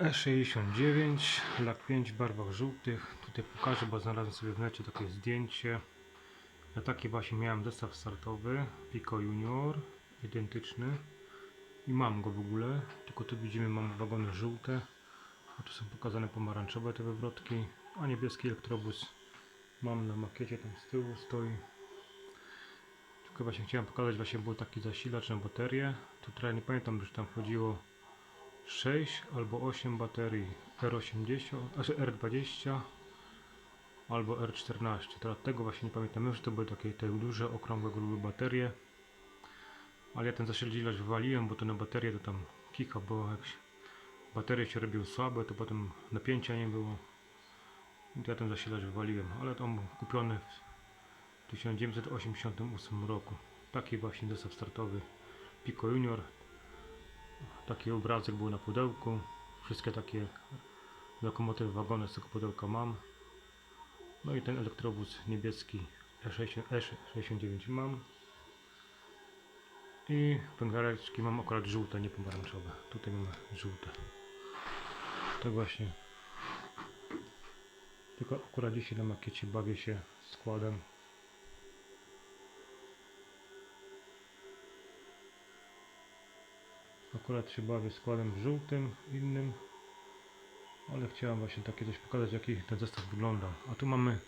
E69, lak 5 w barwach żółtych. Tutaj pokażę, bo znalazłem sobie w necie takie zdjęcie. Ja taki właśnie miałem zestaw startowy Pico Junior, identyczny. I mam go w ogóle, tylko tu widzimy mam wagony żółte. A tu są pokazane pomarańczowe te wywrotki, a niebieski elektrobus mam na makiecie tam z tyłu stoi. Tylko właśnie chciałem pokazać, właśnie był taki zasilacz na baterię. Tutaj nie pamiętam, że tam chodziło 6 albo 8 baterii R80, znaczy R20 albo R14. Teraz tego właśnie nie pamiętam, już to były takie te duże, okrągłe, grube baterie. Ale ja ten zasilacz wywaliłem, bo to na baterię to tam kika było, jak się- baterie się robiły słabe, to potem napięcia nie było. I to ja ten zasilacz wywaliłem, ale to on był kupiony w 1988 roku. Taki właśnie zestaw startowy Pico Junior. Taki obrazek był na pudełku. Wszystkie takie lokomotywy, wagony z tego pudełka mam. No i ten elektrobus niebieski E6, E69 mam. I pęgareczki mam akurat żółte, nie pomarańczowe. Tutaj mamy żółte. To właśnie. Tylko akurat dzisiaj na makiecie bawię się składem. Akurat się bawię składem żółtym, innym. Ale chciałem właśnie takie coś pokazać, jaki ten zestaw wygląda. A tu mamy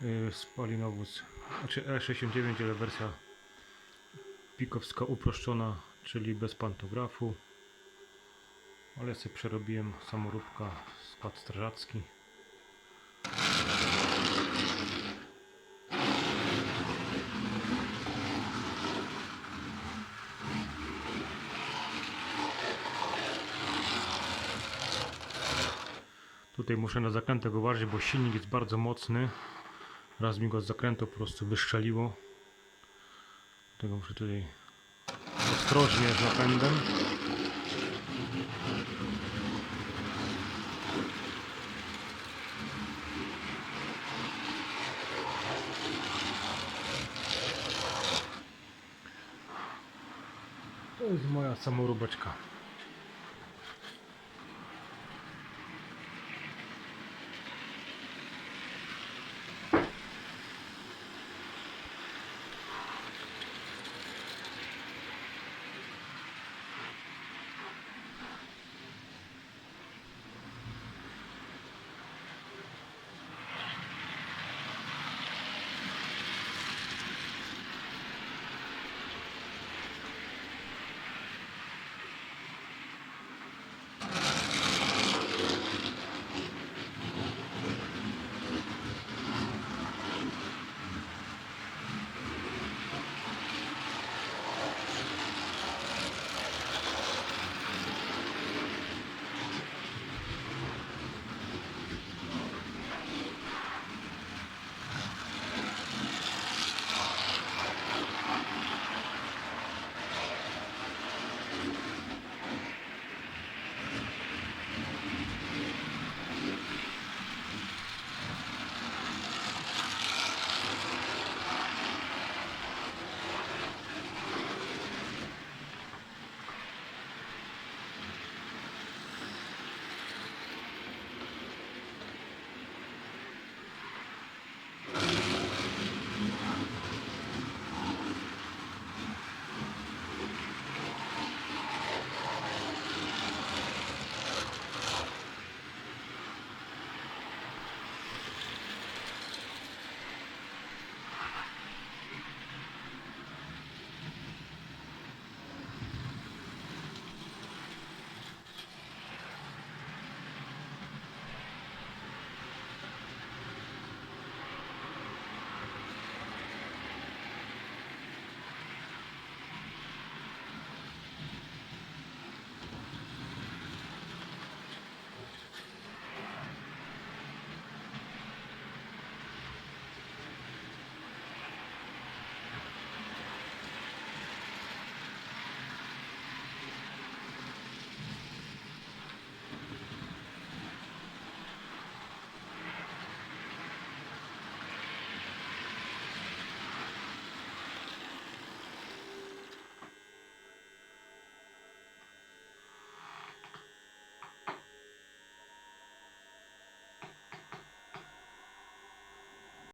yy, spalinowóz, znaczy E69, ale wersja pikowska uproszczona, czyli bez pantografu. Ale sobie przerobiłem samoróbka, skład strażacki. Tutaj muszę na zakrętach uważać, bo silnik jest bardzo mocny. Raz mi go z zakrętu po prostu wystrzeliło. Dlatego muszę tutaj ostrożnie z napędem. To jest moja samoróbeczka.